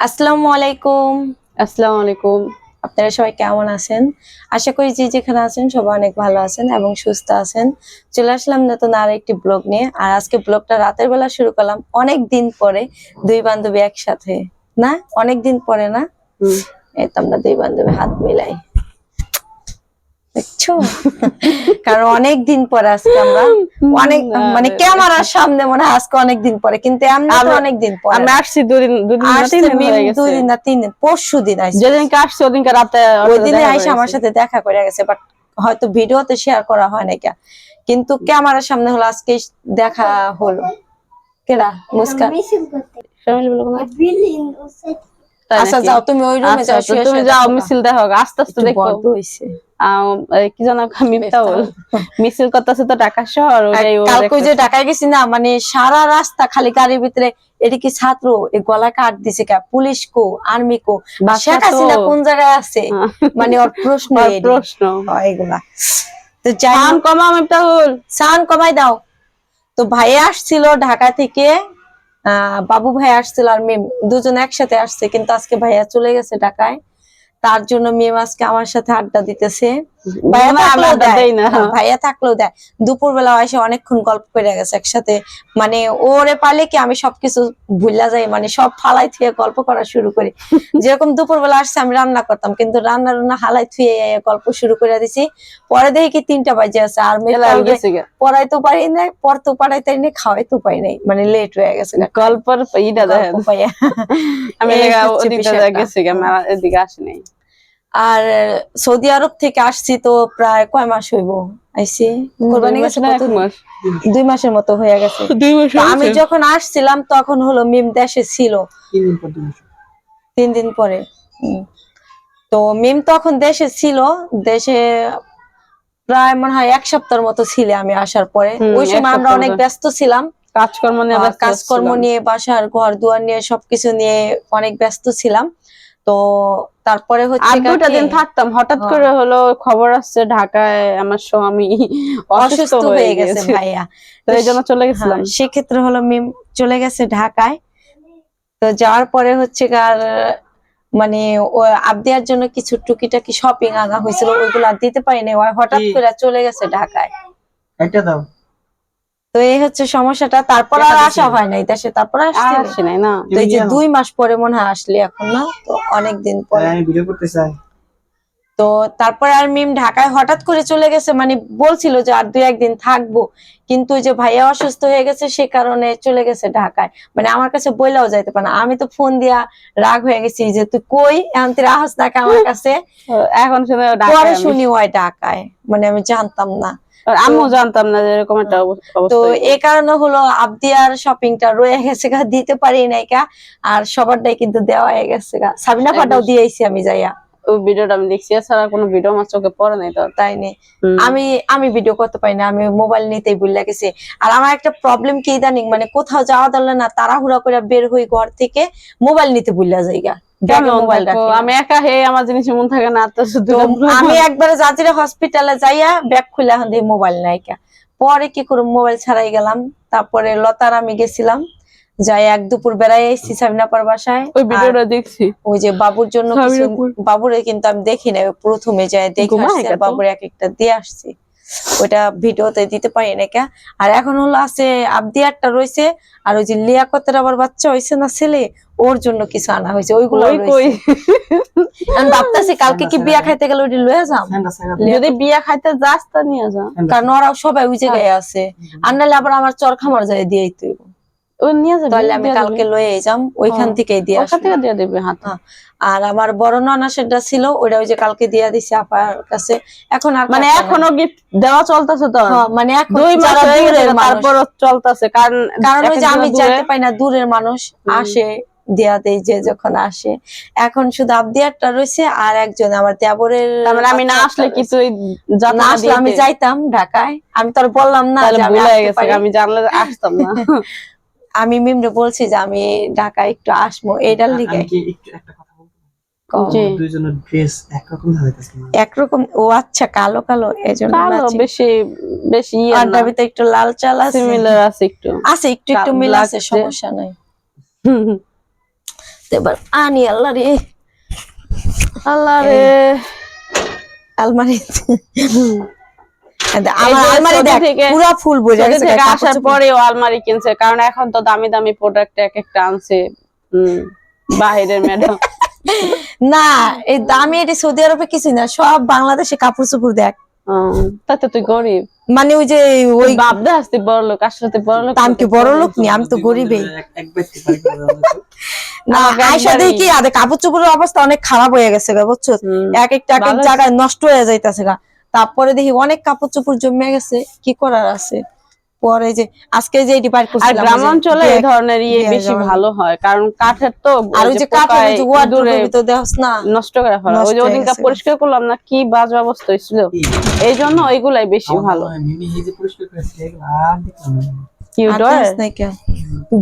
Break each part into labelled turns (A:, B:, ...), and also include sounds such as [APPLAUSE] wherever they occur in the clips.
A: আসসালামু আলাইকুম।
B: আসসালামু আলাইকুম।
A: আপনারা সবাই কেমন আছেন? আশা করি যে যেখানে আছেন সবাই অনেক ভালো আছেন এবং সুস্থ আছেন। চলে আসলাম নতুন আর একটি ব্লগ নিয়ে। আর আজকে ব্লগটা রাতের বেলা শুরু করলাম অনেক দিন পরে দুই বান্ধবী একসাথে। না? অনেক দিন পরে না?
B: হুম।
A: এই তো আমরা দুই বান্ধবী হাত মিলাই। দেখছ? কারণ অনেক দিন পরে আজকে আমরা অনেক মানে ক্যামেরার সামনে মনে হয় আজকে অনেক দিন পরে কিন্তু এমনি তো
B: আমি-
A: অনেক দিন পরে।
B: আমি আসছি দুদিন দুদিন না দিন
A: মিম দুই দিন না তিন দিন পরশু দিন আসছে।
B: যেদিনকে আসছে ওদিনকে রাতে
A: ওই দিনে আইসা আমার সাথে দেখা করে গেছে বাট হয়তো ভিডিওতে শেয়ার করা হয় না কে। কিন্তু ক্যামেরার সামনে হলো আজকে দেখা হলো। কেরা মুস্কান? আচ্ছা যাও তুমি ওই রুমে
B: আচ্ছা,
A: যাও
B: তুমি যাও। মিছিল দেখো আস্তে আস্তে দেখো।
A: হইছে।
B: কি যেন মিফতাউল মিছিল করতেছে তো ঢাকা শহর
A: কালকে যে ঢাকায় গেছি না মানে সারা রাস্তা খালি গাড়ির ভিতরে এটা কি ছাত্র? এই গলা কাট দিছে কে? পুলিশ কো? আর্মি কো? শেখ হাসিনা কোন জায়গায় আছে। মানে ওর প্রশ্ন
B: প্রশ্ন।
A: এগুলা। তো যাই হোক,
B: কমা মিফতাউল
A: সাউন্ড কমাই দাও। তো ভাই আসছিল ঢাকা থেকে আহ, বাবু ভাই আসছিল আর মেম দুজন একসাথে আসছে কিন্তু আজকে ভাইয়া চলে গেছে ঢাকায়। তার জন্য মেয়ে আজকে আমার সাথে আড্ডা দিতেছে। ভাইয়া থাকলেও দেয়।
B: দেই না।
A: হ্যাঁ, ভাইয়া থাকলেও দেয়। দুপুর বেলা এসে অনেকক্ষণ গল্প করে গেছে একসাথে। মানে ওরে পালে কি আমি সবকিছু ভুলা যাই? মানে সব ফালাই থুয়ে গল্প করা শুরু করি। [LAUGHS] যেরকম দুপুর বেলা আসছে আমি রান্না করতাম। কিন্তু রান্না রান্না হালাই থুয়ে গল্প শুরু করে দিছি। পরে দেখি কি তিনটা বাজে আছে। আর। পড়াইতে পারি নাই পড়তে পারাইতে নাই খাওয়াইতে পারি নাই। মানে লেট হয়ে গেছে
B: গল্পের। [LAUGHS] আমি। গেছি এদিকে আসি নাই।
A: আর সৌদি আরব থেকে আসছি তো প্রায় কয় মাস হইব? আইসি কোরবানি
B: দুই
A: গেছে
B: মাস না এক মাস?
A: দুই মাসের মতো হয়ে গেছে। [LAUGHS]
B: দুই মাস
A: আমি যখন আসছিলাম তখন হলো মিম দেশে ছিল। তিন দিন পরে তো মিম তখন দেশে ছিল। দেশে প্রায় মনে হয় এক সপ্তাহের মতো ছিল আমি আসার পরে। ওই সময় আমরা অনেক ব্যস্ত ছিলাম।
B: কাজকর্ম নিয়ে
A: কাজকর্ম নিয়ে বাসার ঘর দুয়ার নিয়ে সবকিছু নিয়ে অনেক ব্যস্ত ছিলাম। তো তারপরে হচ্ছে
B: আর দুটা দিন থাকতাম। হঠাৎ
A: হ্যাঁ।
B: করে হলো খবর আসছে ঢাকায় আমার স্বামী
A: অসুস্থ হয়ে গেছে ভাইয়া।
B: তো এই জন্য চলে গেছিলাম।
A: হ্যাঁ, সেক্ষেত্রে হলো মিম চলে গেছে ঢাকায়। তো যাওয়ার পরে হচ্ছে আর মানে ও আবদিয়ার জন্য কিছু টুকিটাকি শপিং আনা হয়েছিল ওইগুলো আর দিতে পারিনি। হঠাৎ করে চলে গেছে ঢাকায়।
C: এটা দাও।
A: তো এই হচ্ছে সমস্যাটা। তারপর আর আসা হয় নাই দেশে তারপর আসছে
B: নাই না।
A: তো এই যে দুই মাস পরে মনে হয় আসলে এখন না তো অনেক দিন পরে
C: আমি ভিডিও করতে চাই।
A: তো তারপরে আর মিম ঢাকায় হঠাৎ করে চলে গেছে মানে বলছিল যে আর দুই একদিন থাকব। কিন্তু ওই যে ভাইয়া অসুস্থ হয়ে গেছে সে কারণে চলে গেছে ঢাকায়। মানে আমার কাছে বইলাও যাইতে পারে না। আমি তো ফোন দিয়া রাগ হয়ে গেছি যে তুই কই? এখন তুই রাহস নাকি আমার কাছে?
B: এখন শুনে
A: শুনি ওই ঢাকায়। মানে আমি জানতাম না।
B: আমিও জানতাম না যে এরকম একটা
A: তো
B: অবস্থা
A: এ কারণে হলো আবদিয়ার শপিংটা রয়ে গেছে গা দিতে পারি নাই কা আর সবারটাই কিন্তু দেওয়া হয়ে গেছে গা। সাবিনা ফাটাও দিয়েছি আমি যাইয়া।
B: ওই ভিডিওটা আমি দেখছি এছাড়া কোনো ভিডিও আমার চোখে পড়ে নাই তো।
A: তাই নেই আমি আমি ভিডিও করতে পারি না আমি মোবাইল নিতেই ভুলে গেছি আর আমার একটা প্রবলেম কি ইদানিং মানে কোথাও যাওয়া দরলে না তাড়াহুড়া করে বের হই ঘর থেকে মোবাইল নিতে ভুলে যাই
B: আমি একা হে আমার জিনিস মন থাকে না তো শুধু
A: আমি একবারে জাজিরা হসপিটালে যাইয়া ব্যাগ খুলে এখন দিয়ে মোবাইল নাইকা পরে কি করে মোবাইল ছাড়াই গেলাম। তারপরে লতার আমি গেছিলাম। যাই এক দুপুর বেড়াই এসেছি সাবিনাপার বাসায়।
B: ওই ভিডিওটা দেখছি।
A: ওই যে বাবুর জন্য বাবুরে কিন্তু আমি দেখি না প্রথমে যাই দেখে আসছি বাবুর এক একটা দিয়ে আসছি। ওইটা ভিডিওতে দিতে পারি না কে। আর এখন হলো আছে আবদিয়ারটা রয়েছে আর ওই যে লিয়াকতের আবার বাচ্চা হয়েছে না ছেলে ওর জন্য কিছু আনা হয়েছে ওইগুলো আমি ভাবতেছি কালকে কি বিয়া খাইতে গেলে ওইটা লয়ে যাম?
B: যদি বিয়া খাইতে যাস তা নিয়ে যা
A: কারণ ওরা সবাই ওই জায়গায় আছে। আর নাহলে আবার আমার চর খামার যায় দিয়ে তুই তাহলে আমি কালকে লয়ে যাম ওইখান
B: হ্যাঁ। থেকে দিয়ে
A: হ্যাঁ। আর আমার বড় নানা সেটা ছিল ওইটা ওই যে কালকে দিয়া দিছি আপার কাছে। এখন আর
B: মানে এখনও গিফট দেওয়া চলতেছে তো?
A: হ্যাঁ, মানে
B: দুই মাস হয়ে চলতেছে কারণ
A: কারণ ওই যে আমি যাইতে পাই না দূরের মানুষ আসে। দেয়া দেয় যে যখন আসে। এখন শুধু আবদিয়ারটা রয়েছে আর একজন আমার দেবরের
B: মানে আমি না আসলে কিছু
A: রয়েছে। না আসলে আমি যাইতাম ঢাকায় আমি তোর বললাম না আমি
B: জানলে আসতাম না। [LAUGHS]
A: আমি মিমরে বলছি যে আমি ঢাকায় একটু আসব এইটার লিগে।
C: আমি কি একটু একটা কথা বলব
B: জি।
C: দুইজনের ড্রেস একরকম
A: ও আচ্ছা কালো কালো এজন্য।
B: বেশি বেশি
A: দাবিতে একটু লাল চাল আছে।
B: আছে একটু।
A: আছে একটু মিল আছে সমস্যা নাই। এবার আনি আল্লাহ রে।
B: আল্লাহ রে।
A: আলমারি আমার আলমারি দেখ
B: থেকে-
A: ফুল
B: আসার পরেও আলমারি কিনছে কারণ এখন তো দামি দামি প্রোডাক্ট এক একটা আনছে। হম বাহিরের ম্যাডাম [LAUGHS]
A: না এই দামি এটি সৌদি আরবে কিছু না সব বাংলাদেশে কাপড় চোপড় দেখ।
B: তাতে তুই গরিব।
A: মানে ওই যে ওই
B: বাপদা আসতে বড় লোক আসলে বড় লোক
A: আমি কি বড় লোক নি। আমি তো গরিবই। না আয়সা দেখি আদে কাপড় চোপড়ের অবস্থা অনেক খারাপ হয়ে গেছে গা বুঝছ? এক একটা এক এক জায়গায় নষ্ট হয়ে যাইতাছে গা। তারপরে দেখি অনেক কাপড় চোপড় জমে গেছে কি করার আছে? পরে যে আজকে যে এটি বাইর
B: আর গ্রাম অঞ্চলে এই ধরনের ইয়ে বেশি ভালো হয় কারণ কাঠের তো
A: আর ওই যে কাঠের যে দেখছ না
B: নষ্ট করে ফেলা। ওই যে ওদিনটা পরিষ্কার করলাম না কি বাজে অবস্থা হয়েছিল।
C: এই,
B: জন্য ওইগুলাই বেশি ভালো।
C: মিমি এই যে পরিষ্কার করেছে, আর দেখলাম?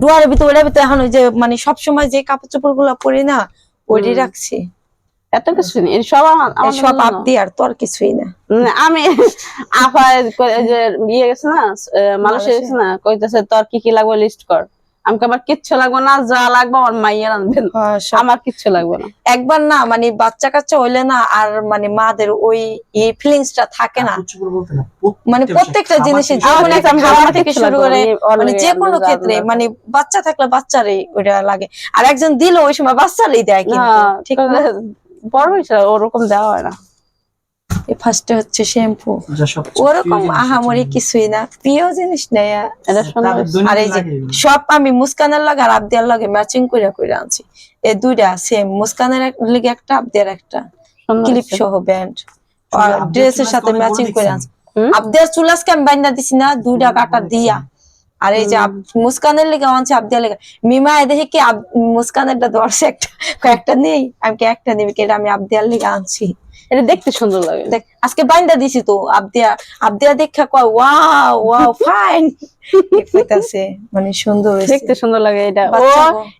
A: ডুয়ারের ভিতর ওটার ভিতরে এখন ওই যে মানে সবসময় যে কাপড় চোপড়গুলা পরি না
B: হুম।
A: রাখছি।
B: এত কিছু নেই। সব আমার
A: সব। আপদি আর তোর কিছুই না।
B: আমি [LAUGHS] আফায় যে ইয়ে গেছে না মানুষের গেছে না কইতেছে তোর কি কি লাগবে লিস্ট কর। আমাকে আমার কিচ্ছু লাগবে না যা লাগবে আমার মাইয়ের আনবেন।
A: হ্যাঁ,
B: আমার কিচ্ছু লাগবে না।
A: একবার না মানে বাচ্চা কাচ্চা হইলে না আর মানে মাদের ওই এই ফিলিংসটা থাকে না। মানে প্রত্যেকটা জিনিসে
C: থেকে
A: যে কোনো
B: কাছে
A: একটা
B: আমি
A: খাবার
B: আমার
A: থেকে শুরু করে মানে যে কোনো ক্ষেত্রে মানে বাচ্চা থাকলে বাচ্চারই ওইটা লাগে। আর একজন দিল ওই সময় বাচ্চারই দেয় কিন্তু ঠিক না?
B: বড় হয়েছে ওরকম দেওয়া হয় না।
A: ফার্স্টে হচ্ছে শ্যাম্পু ওরকম আহামরি কিছুই না। প্রিয় জিনিস নেই আর।
B: এটা সুন্দর
C: তাদের
B: হয়েছে।
C: দৈনিক
A: আর এই যে সব আমি মুস্কানের লাগে আর আবদিয়ার লাগে ম্যাচিং করে করে আনছি। এই দুইটা সেম মুস্কানের এক- লিগে একটা আবদিয়ার একটা। ক্লিপ সহ ব্যান্ড আর ড্রেসের সাথে ম্যাচিং করে আনছি।
B: হুম?
A: আবদিয়ার চুলাসকে আমি বাইন্দা দিছি না দুইটা কাটা দিয়া। আর এই যে আব- মুস্কানের লেগে আনছে আবদিয়ার লেগে। মিমা এ দেখে কি আব- মুস্কানেরটা ধরছে একটা কয়েকটা নেই? আমি কি একটা নিবি কি এটা আমি আবদিয়ার লেগে আনছি।
B: এটা দেখতে সুন্দর লাগে।
A: দেখ আজকে বাইন্দা দিছি তো আবদিয়া আবদিয়া দেখা কয় ওয়াও ওয়াও ফাইন! কইতাছে মানে সুন্দর হয়েছে।
B: দেখতে সুন্দর লাগে এটা। ও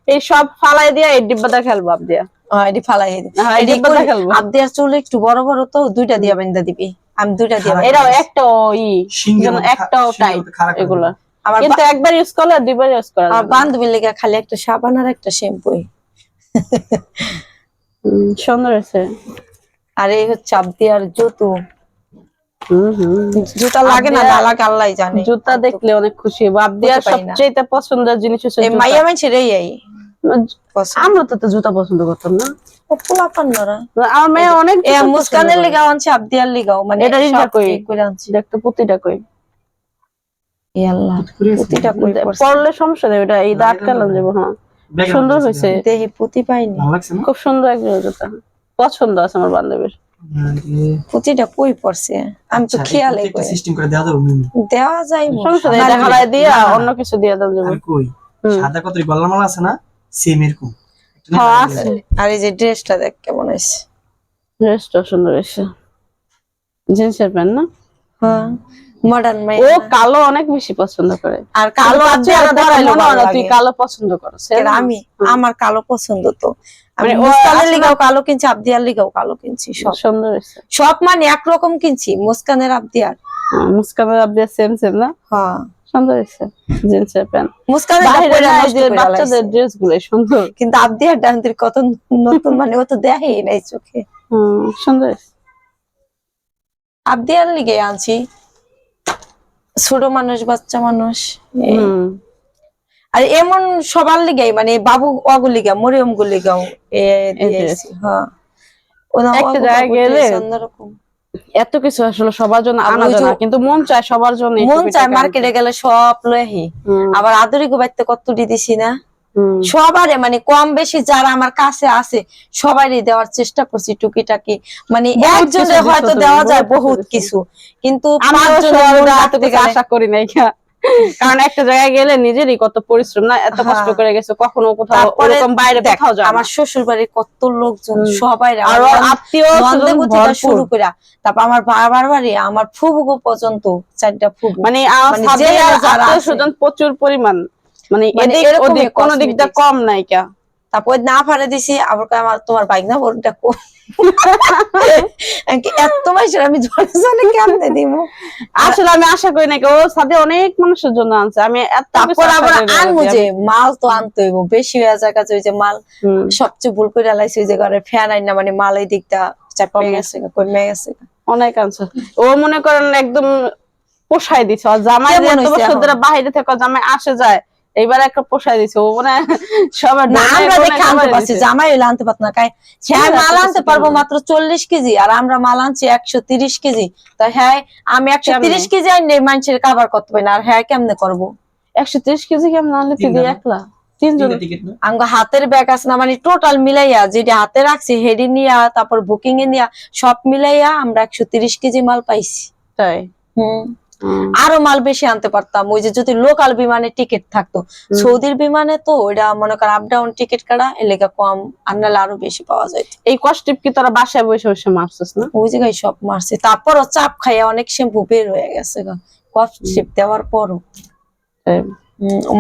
B: এই সব ফালাই দিয়া এই ডিব্বাটা খেলব আপ দিয়া।
A: হ্যাঁ, এটি ফালাই
B: হ্যাঁ, এই ডিব্বাটা খেলব।
A: আবদিয়ার চুল একটু বড় বড় তো দুইটা দিয়া বাইন্দা দিবি। আমি দুইটা দিয়া
B: এটাও
A: দিছি।
B: একটা ই
C: খারাপ করে
B: এগুলা।
A: আমার
B: কিন্তু একবার ইউজ করলে দুইবার ইউজ করা
A: আমার
B: যাবে না।
A: বান্ধবীর লেগে খালি একটা সাবান আর একটা শ্যাম্পু
B: সুন্দর হয়েছে।
A: আর এই হচ্ছে জুতো।
B: হুম হুম।
A: জুতা লাগে না না লাগে আল্লাহ জানে।
B: জুতা দেখলে অনেক খুশি হব সবচেয়ে পছন্দের জিনিস হচ্ছে
A: মাইয়া এই।
B: আমরা তো জুতা পছন্দ করতাম না। আমার মেয়ে অনেক
A: মুস্কানের
B: করে।
A: আনছে আবদিয়ার লেগাও। মানে
B: এটা রিজা কই?
A: আনছি।
B: দেখতে প্রতিটা কই
A: এ আল্লাহ
C: করে আছে।
A: প্রতিটা কই পড়ছে।
B: পড়লে সমস্যা নেই ওটা এই দাঁত কালাম যাব হ্যাঁ। সুন্দর হয়েছে।
A: দেহি পুঁতি পাইনি।
C: ভালো লাগছে না?
B: খুব সুন্দর একজন জুতা। পছন্দ আছে আমার বান্ধবীর।
A: পুঁতিটা কই পড়ছে? আমি তো
C: আচ্ছা,
A: খেয়ালে কই?
C: সিস্টেম করে দেওয়া যাবে
A: দেওয়া যায়
B: সমস্যা নেই দিয়ে। অন্য কিছু দিয়ে যাব।
C: আর কই? সাদা কত গলার মালা আছে না? সেম এরকম।
B: হ্যাঁ আছে।
A: আর এই যে ড্রেসটা দেখ কেমন হয়েছে?
B: ড্রেসটা সুন্দর এসে জিন্সের প্যান্ট না?
A: হ্যাঁ। মডার্ন
B: ও কালো অনেক বেশি পছন্দ করে।
A: আর কালো আছে
B: হয়
A: ভালো
B: তুই কালো পছন্দ
A: আমি আমার কালো পছন্দ তো। আমি
B: মানে
A: মুস্কানের লিগাও কালো কিনছি আবদিয়ার লিগাও কালো কিনছি সব।
B: সুন্দর
A: সব মানে একরকম কিনছি মুস্কানের আবদিয়ার।
B: মুস্কানের আপনি সেম সেম না?
A: হ্যাঁ।
B: সুন্দর জিন্সের প্যান্ট।
A: মুস্কানের
B: বাইরে না, এই
A: নষ্ট
B: যে
A: করে
B: বাচ্চাদের ড্রেসগুলো সুন্দর।
A: কিন্তু আবদিয়ার ডান্তির কত নতুন মানে ও তো দেখেই নাই চোখে।
B: হুম, সুন্দর।
A: আবদিয়ার লিগে আনছি। ছোট মানুষ বাচ্চা মানুষ আর এমন সবার লিগাই মানে বাবু অগুলিগা মরিয়ম
B: গুলি
A: গাও হ্যাঁ।
B: একটা জায়গায় গেলে এত কিছু আসলে সবার জন্য আনা যায় না কিন্তু মন চায় সবার জন্য
A: মন চায় মার্কেটে গেলে সব
B: লয়ে
A: আবার আদরি গোবাইতে কত দিছি না। সবারে মানে কম বেশি যারা আমার কাছে আছে সবারই দেওয়ার চেষ্টা করছি টুকিটাকি। মানে
B: বহুত
A: একজনের হয়তো দেওয়া যায়
B: বহুত কিছু
A: কিন্তু
B: আশা করি নাই কারণ একটা জায়গায় গেলে নিজেরই কত পরিশ্রম না? এত কষ্ট
A: হ্যাঁ।
B: করে গেছে কখনো কোথাও ওরকম বাইরে কোথাও যায়
A: আমার শ্বশুর বাড়ির কত লোকজন সবাই
B: আর আত্মীয়
A: শুরু করে তারপর আমার বাবার বাড়ি আমার ফুবুগো পর্যন্ত চারটা ফুবু।
B: মানে
A: মানে।
B: স্বজন প্রচুর পরিমাণ। মানে
A: মানে
B: এদিক ওদিক কোনো দিক দিয়ে কম নাই কা।
A: তারপর না ফারে দিছি আবার আমার তোমার বাইক না কো এত মাসের আমি জলে জলে কেমনে দিব।
B: আসলে আমি আশা করি নাকি ও সাথে অনেক মানুষের জন্য আনছে। আমি
A: তারপর আবার আনব
B: যে
A: মাল তো আনতে হইব বেশি হয়ে যায় কাছে ওই যে মাল সবচেয়ে ভুল করে লাইছে ওই যে ঘরে ফ্যান আইন না মানে মাল এই দিকটা চাপে গেছে কমে গেছে
B: অনেক আনছে। ও মনে করেন একদম পোষাই দিছে। জামাই এত বছর ধরে বাইরে থেকে জামাই আসে যায় এইবার একটা পোষাই দিছে ও মানে সবার
A: না আমরা দেখে আনতে পারছি জামাই হইলে আনতে পারত না কাই হ্যাঁ মাল আনতে পারব মাত্র চল্লিশ কেজি আর আমরা মাল আনছি একশো তিরিশ কেজি। তো হ্যাঁ আমি একশো তিরিশ কেজি আইন মানুষের কাবার করতে পারি না আর হ্যাঁ কেমনে করব?
B: একশো তিরিশ কেজি কেমন আনলে তুই একলা? তিনজন
A: হাতের ব্যাগ আছে না মানে টোটাল মিলাইয়া যেটা হাতে রাখছি হেডি নিয়া তারপর বুকিং এ নিয়া সব মিলাইয়া আমরা একশো তিরিশ কেজি মাল পাইছি।
B: তাই?
A: হুম। আরও মাল বেশি আনতে পারতাম। ওই যে যদি লোকাল বিমানে টিকিট থাকতো। সৌদির বিমানে তো ওইটা মনে কর আপ ডাউন টিকিট কাটা এলাকা কম আর নাহলে আরও বেশি পাওয়া যায়।
B: এই কষ্টিপ কি তোরা বাসায় বসে বসে মারছিস না?
A: ওই জায়গায় সব মারছে। তারপরও চাপ খাইয়া অনেক শ্যাম্পু বের হয়ে গেছে চিপ দেওয়ার পরও।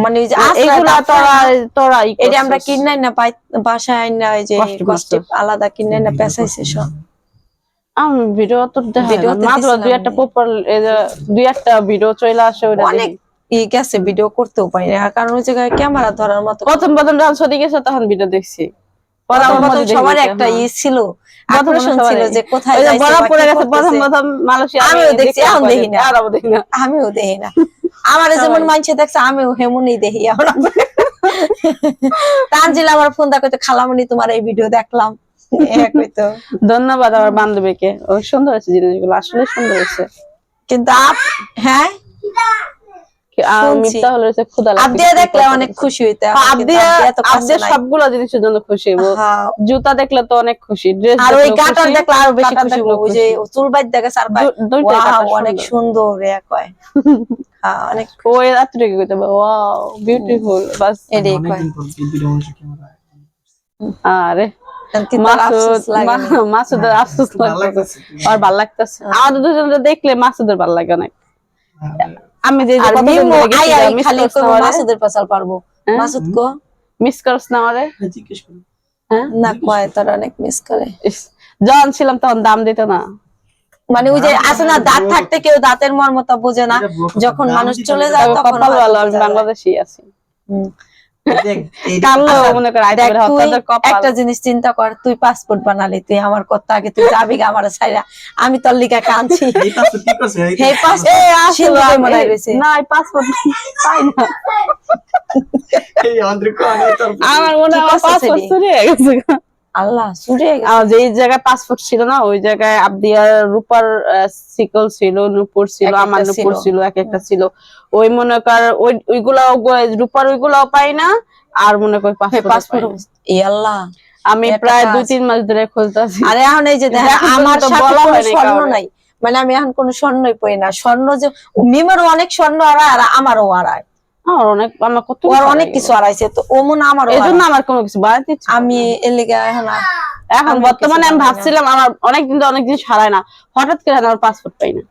A: মানে আমরা। কিনাই না বাসায় না যে
B: কষ্ট
A: আলাদা কিনাই না পেঁচাইছে সব।
B: আমি ভিডিও তো দেখা মাত্র দুই একটা। দুই একটা ভিডিও চলে আসে
A: অনেক ই গেছে ভিডিও করতেও পারি না। কারণ ওই জায়গায় ক্যামেরা ধরার মতো
B: প্রথম প্রথম যখন ছড়ি গেছে তখন ভিডিও দেখছি। দেখি
A: সবার একটা। ই ছিল। ছিল যে কোথায়
B: গেছে প্রথম প্রথম মালয়েশিয়া
A: আমিও দেখছি, এখন দেখি না।
B: দেখি না।
A: আমিও দেখি না। আমার যেমন মানছে দেখছে আমিও হেমনই দেখি। আমরা তানজিল আমার ফোন দা কইতো খালামনি তোমার এই ভিডিও দেখলাম।
B: ধন্যবাদ আমার বান্ধবীকে। ও সুন্দর আছে জিনিসগুলো আসলে সুন্দর আছে
A: কিন্তু আপ হ্যাঁ? অনেক খুশি।
B: সবগুলো জিনিসের জন্য জুতা দেখলে তো অনেক খুশি ড্রেস
A: আর ওই গাটার দেখলে আরও বেশি খুশি
B: দেখলেও
A: যে চুল বাইর দেখে স্যার ভাই
B: দু- দুইটাই
A: ওয়াও
B: গাটার
A: অনেক
B: সুন্দর।
A: কয়। [LAUGHS] হ্যাঁ অনেক
B: ওই রাত্রে কি কইতে ওয়াও বিউটিফুল বাস।
A: এটাই কয়।
B: আরে।
A: কিন্তু আফসোস লাগে
B: মাসুদের আফসোস লাগতেছে।
C: লাগতেছে।
B: আর ভালো লাগতেছে আমাদের দেখলে মাসুদের ভালো লাগে অনেক। আমি যে
A: খালি মাসুদের পেছাল পারব।
B: হ্যাঁ?
A: মাসুদ কো?
B: করছ না আমারে?
C: জিজ্ঞেস করুন
B: হ্যাঁ?
A: না কয় তোর অনেক মিস করে।
B: যখন ছিলাম তখন দাম দিত না।
A: মানে ওই যে আছে না দাঁত থাকতে কেউ দাঁতের মর্মতা বোঝে না। যখন মানুষ চলে যায় তখন
B: ভালো আমি বাংলাদেশি আছি। মনে কপাল।
A: একটা জিনিস চিন্তা কর তুই পাসপোর্ট বানালি তুই আমার কথা আগে তুই যাবি গা আমার সাইরা আমি তোর লিগা কাঁদছি। [LAUGHS] মনে হয়
B: আমার মনে হয় হয়ে
A: আল্লাহ
B: যেই জায়গায় পাসপোর্ট ছিল না ওই জায়গায় আবদিয়ার রূপার সিকল ছিল নুপুর ছিল আমার নুপুর
A: ছিল।
B: এক একটা ছিল। ওই মনে কর ওই ওইগুলাও রূপার ওইগুলাও পাই না আর মনে কর
A: পাসপোর্ট
B: পাসপোর্ট
A: আল্লাহ
B: আমি প্রায় দুই তিন মাস ধরে খুঁজতেছি।
A: আরে এখন এই যে আমার সাথে
B: বলা
A: স্বর্ণ নাই। মানে আমি এখন কোনো স্বর্ণই পড়ি না। স্বর্ণ যে মিমেরও অনেক স্বর্ণ আড়ায় আর আমারও আড়ায়।
B: আমার অনেক আমার কত
A: ওর অনেক কিছু আড়াইছে তো ও মনে
B: আমার কোনো কিছু বাড়াতে ইচ্ছে
A: আমি এর লিগে এখন
B: এখন বর্তমানে আমি ভাবছিলাম আমার অনেকদিন তো অনেক জিনিস হারায় না। হঠাৎ করে আমার পাসপোর্ট পাই না।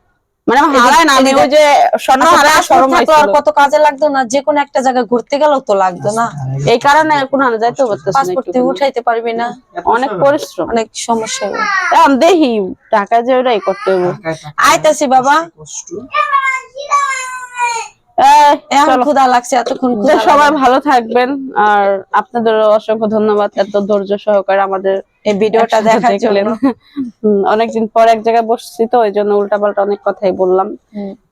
B: মানে হারায় না আমি ওই যে স্বর্ণ হারায়
A: passport আর কত কাজে লাগতো না যে কোনো একটা জায়গায় ঘুরতে গেলেও তো লাগতো না।
B: এই কারণে কোনো যাইতে পারতেছি না
A: পাসপোর্ট তুই উঠাইতে পারবি না।
B: অনেক পরিশ্রম।
A: অনেক সমস্যা
B: এখন দেখি টাকা যে ওটাই করতে হবে।
A: আইতাছি বাবা। এখন ক্ষুধা লাগছে এতক্ষণ
B: সবাই ভালো থাকবেন আর আপনাদের অসংখ্য ধন্যবাদ এত ধৈর্য সহকারে আমাদের
A: এই ভিডিওটা দেখার জন্য।
B: অনেকদিন পর এক জায়গায় বসছি তো এই জন্য উল্টাপাল্টা অনেক কথাই বললাম।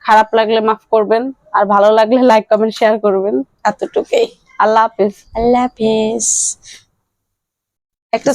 B: খারাপ লাগলে মাফ করবেন আর ভালো লাগলে লাইক কমেন্ট শেয়ার করবেন।
A: এতটুকুই।
B: আল্লাহ হাফেজ।
A: আল্লাহ হাফেজ। একটা